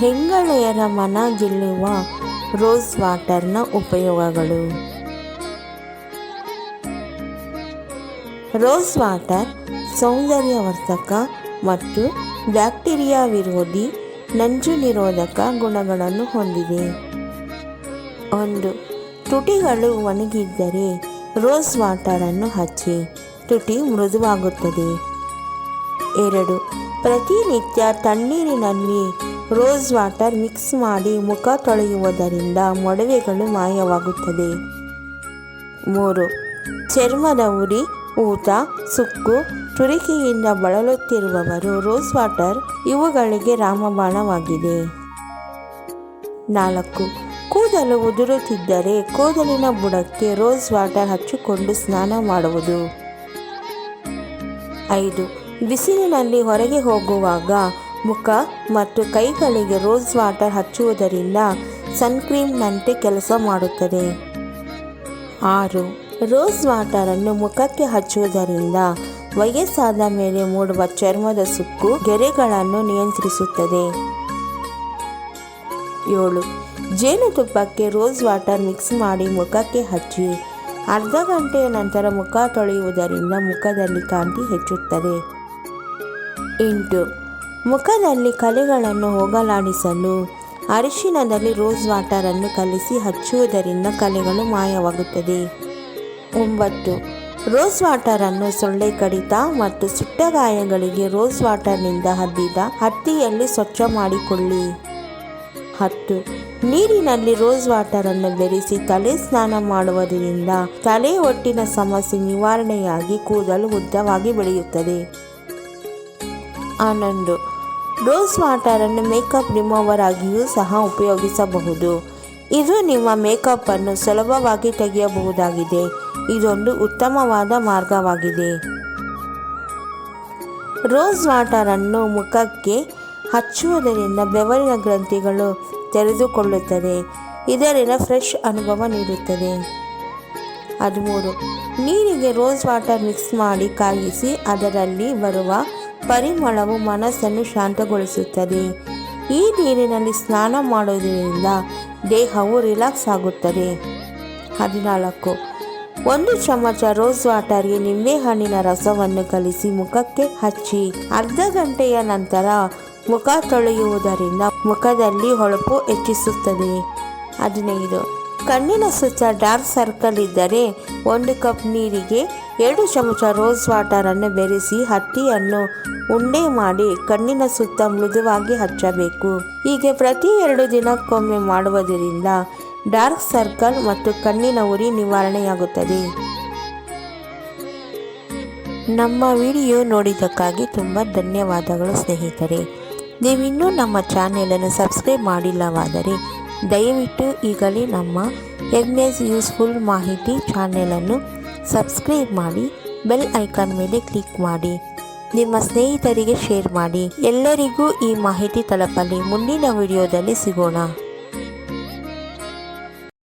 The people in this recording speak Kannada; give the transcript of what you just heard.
ಹೆಂಗಳೆಯರ ಮನ ಗೆಲ್ಲುವ ರೋಸ್ ವಾಟರ್ನ ಉಪಯೋಗಗಳು? ರೋಸ್ ವಾಟರ್ ಸೌಂದರ್ಯವರ್ಧಕ ಮತ್ತು ಬ್ಯಾಕ್ಟೀರಿಯಾ ವಿರೋಧಿ ನಂಜು ನಿರೋಧಕ ಗುಣಗಳನ್ನು ಹೊಂದಿದೆ. ಒಂದು, ತುಟಿಗಳು ಒಣಗಿದ್ದರೆ ರೋಸ್ ವಾಟರನ್ನು ಹಚ್ಚಿ, ತುಟಿ ಮೃದುವಾಗುತ್ತದೆ. ಎರಡು, ಪ್ರತಿನಿತ್ಯ ತಣ್ಣೀರಿನಲ್ಲಿ ರೋಸ್ ವಾಟರ್ ಮಿಕ್ಸ್ ಮಾಡಿ ಮುಖ ತೊಳೆಯುವುದರಿಂದ ಮೊಡವೆಗಳು ಮಾಯವಾಗುತ್ತದೆ. ಮೂರು, ಚರ್ಮದ ಉರಿ, ಊತ, ಸುಕ್ಕು, ತುರಿಕೆಯಿಂದ ಬಳಲುತ್ತಿರುವವರು ರೋಸ್ ವಾಟರ್ ಇವುಗಳಿಗೆ ರಾಮಬಾಣವಾಗಿದೆ. ನಾಲ್ಕು, ಕೂದಲು ಉದುರುತ್ತಿದ್ದರೆ ಕೂದಲಿನ ಬುಡಕ್ಕೆ ರೋಸ್ ವಾಟರ್ ಹಚ್ಚಿಕೊಂಡು ಸ್ನಾನ ಮಾಡುವುದು. ಐದು, ಬಿಸಿಲಿನಲ್ಲಿ ಹೊರಗೆ ಹೋಗುವಾಗ ಮುಖ ಮತ್ತು ಕೈಗಳಿಗೆ ರೋಸ್ ವಾಟರ್ ಹಚ್ಚುವುದರಿಂದ ಸನ್ಕ್ರೀಮ್ನಂತೆ ಕೆಲಸ ಮಾಡುತ್ತದೆ. ಆರು, ರೋಸ್ ವಾಟರನ್ನು ಮುಖಕ್ಕೆ ಹಚ್ಚುವುದರಿಂದ ವಯಸ್ಸಾದ ಮೇಲೆ ಮೂಡುವ ಚರ್ಮದ ಸುಕ್ಕು ಗೆರೆಗಳನ್ನು ನಿಯಂತ್ರಿಸುತ್ತದೆ. ಏಳು, ಜೇನುತುಪ್ಪಕ್ಕೆ ರೋಸ್ ವಾಟರ್ ಮಿಕ್ಸ್ ಮಾಡಿ ಮುಖಕ್ಕೆ ಹಚ್ಚಿ ಅರ್ಧ ಗಂಟೆಯ ನಂತರ ಮುಖ ತೊಳೆಯುವುದರಿಂದ ಮುಖದಲ್ಲಿ ಕಾಂತಿ ಹೆಚ್ಚುತ್ತದೆ. ಎಂಟು ಮುಖದಲ್ಲಿ ಕಲೆಗಳನ್ನು ಹೋಗಲಾಡಿಸಲು ಅರಿಶಿನದಲ್ಲಿ ರೋಸ್ ವಾಟರನ್ನು ಕಲಿಸಿ ಹಚ್ಚುವುದರಿಂದ ಕಲೆಗಳು ಮಾಯವಾಗುತ್ತದೆ. ಒಂಬತ್ತು. ರೋಸ್ ವಾಟರನ್ನು ಸೊಳ್ಳೆ ಕಡಿತ ಮತ್ತು ಸುಟ್ಟ ಗಾಯಗಳಿಗೆ ರೋಸ್ ವಾಟರ್ನಿಂದ ಹದ್ದಿದ ಹತ್ತಿಯಲ್ಲಿ ಸ್ವಚ್ಛ ಮಾಡಿಕೊಳ್ಳಿ. ಹತ್ತು. ನೀರಿನಲ್ಲಿ ರೋಸ್ ವಾಟರನ್ನು ಬೆರೆಸಿ ತಲೆ ಸ್ನಾನ ಮಾಡುವುದರಿಂದ ತಲೆ ಒಟ್ಟಿನ ಸಮಸ್ಯೆ ನಿವಾರಣೆಯಾಗಿ ಕೂದಲು ಉದ್ದವಾಗಿ ಬೆಳೆಯುತ್ತದೆ. ಹನ್ನೊಂದು. ರೋಸ್ ವಾಟರನ್ನು ಮೇಕಪ್ ರಿಮೂವರ್ ಆಗಿಯೂ ಸಹ ಉಪಯೋಗಿಸಬಹುದು. ಇದು ನಿಮ್ಮ ಮೇಕಪ್ಪನ್ನು ಸುಲಭವಾಗಿ ತೆಗೆಯಬಹುದಾಗಿದೆ. ಇದೊಂದು ಉತ್ತಮವಾದ ಮಾರ್ಗವಾಗಿದೆ. ರೋಸ್ ವಾಟರನ್ನು ಮುಖಕ್ಕೆ ಹಚ್ಚುವುದರಿಂದ ಬೆವರಿನ ಗ್ರಂಥಿಗಳು ತೆರೆದುಕೊಳ್ಳುತ್ತದೆ. ಇದರಿಂದ ಫ್ರೆಶ್ ಅನುಭವ ನೀಡುತ್ತದೆ. ಹದಿಮೂರು. ನೀರಿಗೆ ರೋಸ್ ವಾಟರ್ ಮಿಕ್ಸ್ ಮಾಡಿ ಕಾಯಿಸಿ ಅದರಲ್ಲಿ ಬರುವ ಪರಿಮಳವು ಮನಸ್ಸನ್ನು ಶಾಂತಗೊಳಿಸುತ್ತದೆ. ಈ ನೀರಿನಲ್ಲಿ ಸ್ನಾನ ಮಾಡುವುದರಿಂದ ದೇಹವು ರಿಲ್ಯಾಕ್ಸ್ ಆಗುತ್ತದೆ. ಹದಿನಾಲ್ಕು. ಒಂದು ಚಮಚ ರೋಸ್ ವಾಟರ್ಗೆ ನಿಂಬೆಹಣ್ಣಿನ ರಸವನ್ನು ಕಲಿಸಿ ಮುಖಕ್ಕೆ ಹಚ್ಚಿ, ಅರ್ಧ ಗಂಟೆಯ ನಂತರ ಮುಖ ತೊಳೆಯುವುದರಿಂದ ಮುಖದಲ್ಲಿ ಹೊಳಪು ಹೆಚ್ಚಿಸುತ್ತದೆ. ಹದಿನೈದು. ಕಣ್ಣಿನ ಸುತ್ತ ಡಾರ್ಕ್ ಸರ್ಕಲ್ ಇದ್ದರೆ ಒಂದು ಕಪ್ ನೀರಿಗೆ ಎರಡು ಚಮಚ ರೋಸ್ ವಾಟರನ್ನು ಬೆರೆಸಿ ಹತ್ತಿಯನ್ನು ಉಂಡೆ ಮಾಡಿ ಕಣ್ಣಿನ ಸುತ್ತ ಮೃದುವಾಗಿ ಹಚ್ಚಬೇಕು. ಹೀಗೆ ಪ್ರತಿ ಎರಡು ದಿನಕ್ಕೊಮ್ಮೆ ಮಾಡುವುದರಿಂದ ಡಾರ್ಕ್ ಸರ್ಕಲ್ ಮತ್ತು ಕಣ್ಣಿನ ಉರಿ ನಿವಾರಣೆಯಾಗುತ್ತದೆ. ನಮ್ಮ ವಿಡಿಯೋ ನೋಡಿದ್ದಕ್ಕಾಗಿ ತುಂಬ ಧನ್ಯವಾದಗಳು ಸ್ನೇಹಿತರೆ. ನೀವಿನ್ನೂ ನಮ್ಮ ಚಾನೆಲನ್ನು ಸಬ್ಸ್ಕ್ರೈಬ್ ಮಾಡಿಲ್ಲವಾದರೆ ದಯವಿಟ್ಟು ಈಗಲೇ ನಮ್ಮ ಎಗ್ನೇಸ್ ಯೂಸ್ಫುಲ್ ಮಾಹಿತಿ ಚಾನೆಲನ್ನು ಸಬ್ಸ್ಕ್ರೈಬ್ ಮಾಡಿ ಬೆಲ್ ಐಕಾನ್ ಮೇಲೆ ಕ್ಲಿಕ್ ಮಾಡಿ, ನಿಮ್ಮ ಸ್ನೇಹಿತರಿಗೆ ಶೇರ್ ಮಾಡಿ. ಎಲ್ಲರಿಗೂ ಈ ಮಾಹಿತಿ ತಲುಪಲಿ. ಮುಂದಿನ ವಿಡಿಯೋದಲ್ಲಿ ಸಿಗೋಣ.